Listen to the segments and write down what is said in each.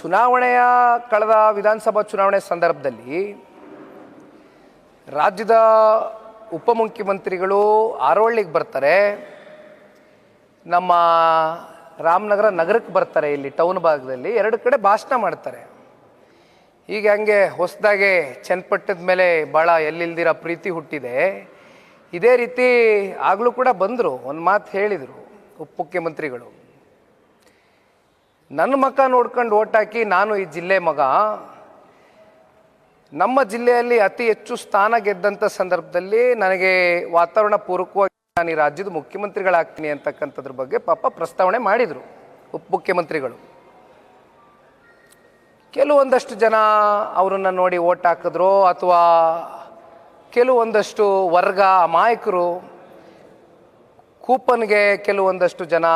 ಚುನಾವಣೆಯ ಕಳೆದ ವಿಧಾನಸಭಾ ಚುನಾವಣೆ ಸಂದರ್ಭದಲ್ಲಿ ರಾಜ್ಯದ ಉಪಮುಖ್ಯಮಂತ್ರಿಗಳು ಆರೋಳ್ಳಿಗೆ ಬರ್ತಾರೆ. ನಮ್ಮ ರಾಮನಗರ ನಗರಕ್ಕೆ ಬರ್ತಾರೆ ಇಲ್ಲಿ ಟೌನ್ ಭಾಗದಲ್ಲಿ. ಎರಡು ಕಡೆ ಭಾಷಣ ಮಾಡ್ತಾರೆ. ಈಗ ಹಂಗೆ ಹೊಸದಾಗೆ ಚನ್ನಪಟ್ಟದ ಮೇಲೆ ಭಾಳ ಎಲ್ಲಿಲ್ದಿರ ಪ್ರೀತಿ ಹುಟ್ಟಿದೆ. ಇದೇ ರೀತಿ ಆಗಲೂ ಕೂಡ ಬಂದರು. ಒಂದು ಮಾತು ಹೇಳಿದರು ಉಪಮುಖ್ಯಮಂತ್ರಿಗಳು. ನನ್ನ ಮಕ್ಕ ನೋಡ್ಕೊಂಡು ಓಟ್ ಹಾಕಿ ನಾನು ಈ ಜಿಲ್ಲೆ ಮಗ, ನಮ್ಮ ಜಿಲ್ಲೆಯಲ್ಲಿ ಅತಿ ಹೆಚ್ಚು ಸ್ಥಾನ ಗೆದ್ದಂಥ ಸಂದರ್ಭದಲ್ಲಿ ನನಗೆ ವಾತಾವರಣ ಪೂರಕವಾಗಿ ನಾನು ಈ ರಾಜ್ಯದ ಮುಖ್ಯಮಂತ್ರಿಗಳಾಗ್ತೀನಿ ಅಂತಕ್ಕಂಥದ್ರ ಬಗ್ಗೆ ಪಾಪ ಪ್ರಸ್ತಾವನೆ ಮಾಡಿದರು ಉಪಮುಖ್ಯಮಂತ್ರಿಗಳು ಕೆಲವೊಂದಷ್ಟು ಜನ ಅವರನ್ನು ನೋಡಿ ಓಟ್ ಹಾಕಿದ್ರು ಅಥವಾ ಕೆಲವೊಂದಷ್ಟು ವರ್ಗ ಅಮಾಯಕರು ಕೂಪನ್ಗೆ ಕೆಲವೊಂದಷ್ಟು ಜನ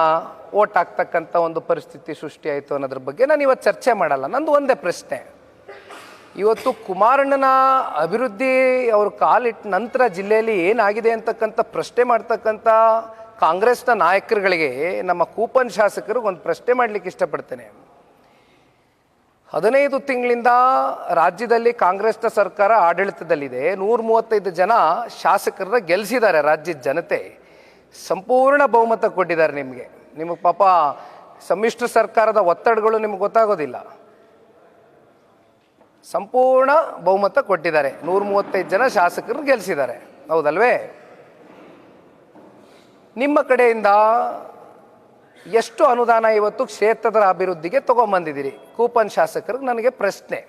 ಓಟ್ ಹಾಕ್ತಕ್ಕಂಥ ಒಂದು ಪರಿಸ್ಥಿತಿ ಸೃಷ್ಟಿಯಾಯಿತು ಅನ್ನೋದ್ರ ಬಗ್ಗೆ ನಾನು ಇವತ್ತು ಚರ್ಚೆ ಮಾಡಲ್ಲ. ನಂದು ಒಂದೇ ಪ್ರಶ್ನೆ. ಇವತ್ತು ಕುಮಾರಣ್ಣನ ಅಭಿವೃದ್ಧಿ ಅವರು ಕಾಲಿಟ್ಟ ನಂತರ ಜಿಲ್ಲೆಯಲ್ಲಿ ಏನಾಗಿದೆ ಅಂತಕ್ಕಂಥ ಪ್ರಶ್ನೆ ಮಾಡ್ತಕ್ಕಂಥ ಕಾಂಗ್ರೆಸ್ನ ನಾಯಕರುಗಳಿಗೆ ನಮ್ಮ ಕೂಪನ್ ಶಾಸಕರಿಗೆ ಒಂದು ಪ್ರಶ್ನೆ ಮಾಡಲಿಕ್ಕೆ ಇಷ್ಟಪಡ್ತೇನೆ. ಹದಿನೈದು ತಿಂಗಳಿಂದ ರಾಜ್ಯದಲ್ಲಿ ಕಾಂಗ್ರೆಸ್ನ ಸರ್ಕಾರ ಆಡಳಿತದಲ್ಲಿದೆ. ನೂರ ಮೂವತ್ತೈದು ಜನ ಶಾಸಕರನ್ನ ಗೆಲ್ಲಿಸಿದ್ದಾರೆ ರಾಜ್ಯದ ಜನತೆ. ಸಂಪೂರ್ಣ ಬಹುಮತ ಕೊಟ್ಟಿದ್ದಾರೆ ನಿಮಗೆ. ನಿಮಗೆ ಪಾಪ ಸಮ್ಮಿಶ್ರ ಸರ್ಕಾರದ ಒತ್ತಡಗಳು ನಿಮ್ಗೆ ಗೊತ್ತಾಗೋದಿಲ್ಲ. ಸಂಪೂರ್ಣ ಬಹುಮತ ಕೊಟ್ಟಿದ್ದಾರೆ. ನೂರ ಮೂವತ್ತೈದು ಜನ ಶಾಸಕರು ಗೆಲ್ಲಿಸಿದ್ದಾರೆ ಹೌದಲ್ವೇ? ನಿಮ್ಮ ಕಡೆಯಿಂದ ಎಷ್ಟು ಅನುದಾನ ಇವತ್ತು ಕ್ಷೇತ್ರದ ಅಭಿವೃದ್ಧಿಗೆ ತಗೊಂಬಂದಿದ್ದೀರಿ? ಕೂಪನ್ ಶಾಸಕರಿಗೆ ನನಗೆ ಪ್ರಶ್ನೆ.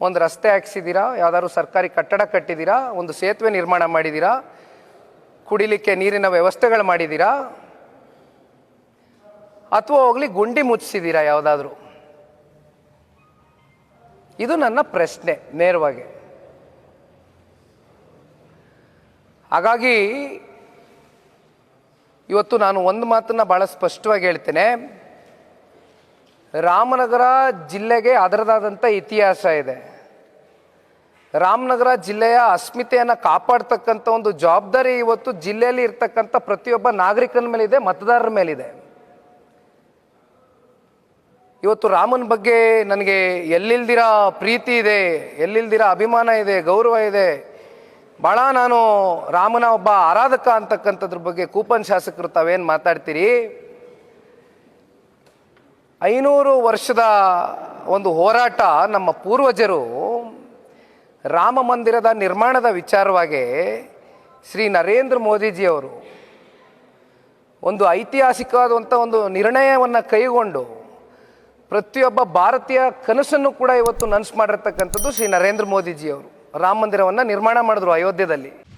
ಒಂದು ರಸ್ತೆ ಹಾಕ್ಸಿದ್ದೀರಾ? ಯಾವ್ದಾದ್ರು ಸರ್ಕಾರಿ ಕಟ್ಟಡ ಕಟ್ಟಿದ್ದೀರಾ? ಒಂದು ಸೇತುವೆ ನಿರ್ಮಾಣ ಮಾಡಿದ್ದೀರಾ? ಕುಡಿಲಿಕ್ಕೆ ನೀರಿನ ವ್ಯವಸ್ಥೆಗಳು ಮಾಡಿದ್ದೀರಾ? ಅಥವಾ ಹೋಗ್ಲಿ ಗುಂಡಿ ಮುಚ್ಚಿಸಿದ್ದೀರಾ ಯಾವುದಾದ್ರೂ? ಇದು ನನ್ನ ಪ್ರಶ್ನೆ, ನೇರವಾಗಿ. ಹಾಗಾಗಿ, ಇವತ್ತು ನಾನು ಒಂದು ಮಾತನ್ನ ಭಾಳ ಸ್ಪಷ್ಟವಾಗಿ ಹೇಳ್ತೇನೆ. ರಾಮನಗರ ಜಿಲ್ಲೆಗೆ ಅದರದಾದಂಥ ಇತಿಹಾಸ ಇದೆ. ರಾಮನಗರ ಜಿಲ್ಲೆಯ ಅಸ್ಮಿತೆಯನ್ನು ಕಾಪಾಡ್ತಕ್ಕಂಥ ಒಂದು ಜವಾಬ್ದಾರಿ ಇವತ್ತು ಜಿಲ್ಲೆಯಲ್ಲಿ ಇರ್ತಕ್ಕಂಥ ಪ್ರತಿಯೊಬ್ಬ ನಾಗರಿಕನ ಮೇಲಿದೆ, ಮತದಾರರ ಮೇಲಿದೆ. ಇವತ್ತು ರಾಮನ ಬಗ್ಗೆ ನನಗೆ ಎಲ್ಲಿಲ್ದಿರ ಪ್ರೀತಿ ಇದೆ, ಎಲ್ಲಿಲ್ದಿರ ಅಭಿಮಾನ ಇದೆ, ಗೌರವ ಇದೆ. ಭಾಳ ನಾನು ರಾಮನ ಒಬ್ಬ ಆರಾಧಕ ಅಂತಕ್ಕಂಥದ್ರ ಬಗ್ಗೆ ಕೂಪನ್ ಶಾಸಕರು ತಾವೇನು ಮಾತಾಡ್ತೀರಿ? ಐನೂರು ವರ್ಷದ ಒಂದು ಹೋರಾಟ ನಮ್ಮ ಪೂರ್ವಜರು ರಾಮ ಮಂದಿರದ ನಿರ್ಮಾಣದ ವಿಚಾರವಾಗಿ ಶ್ರೀ ನರೇಂದ್ರ ಮೋದಿಜಿಯವರು ಒಂದು ಐತಿಹಾಸಿಕವಾದಂಥ ಒಂದು ನಿರ್ಣಯವನ್ನು ಕೈಗೊಂಡು ಪ್ರತಿಯೊಬ್ಬ ಭಾರತೀಯ ಕನಸನ್ನು ಕೂಡ ಇವತ್ತು ನನಸು ಮಾಡಿರ್ತಕ್ಕಂಥದ್ದು ಶ್ರೀ ನರೇಂದ್ರ ಮೋದಿಜಿಯವರು. ರಾಮ ಮಂದಿರವನ್ನು ನಿರ್ಮಾಣ ಮಾಡಿದ್ರು ಅಯೋಧ್ಯದಲ್ಲಿ.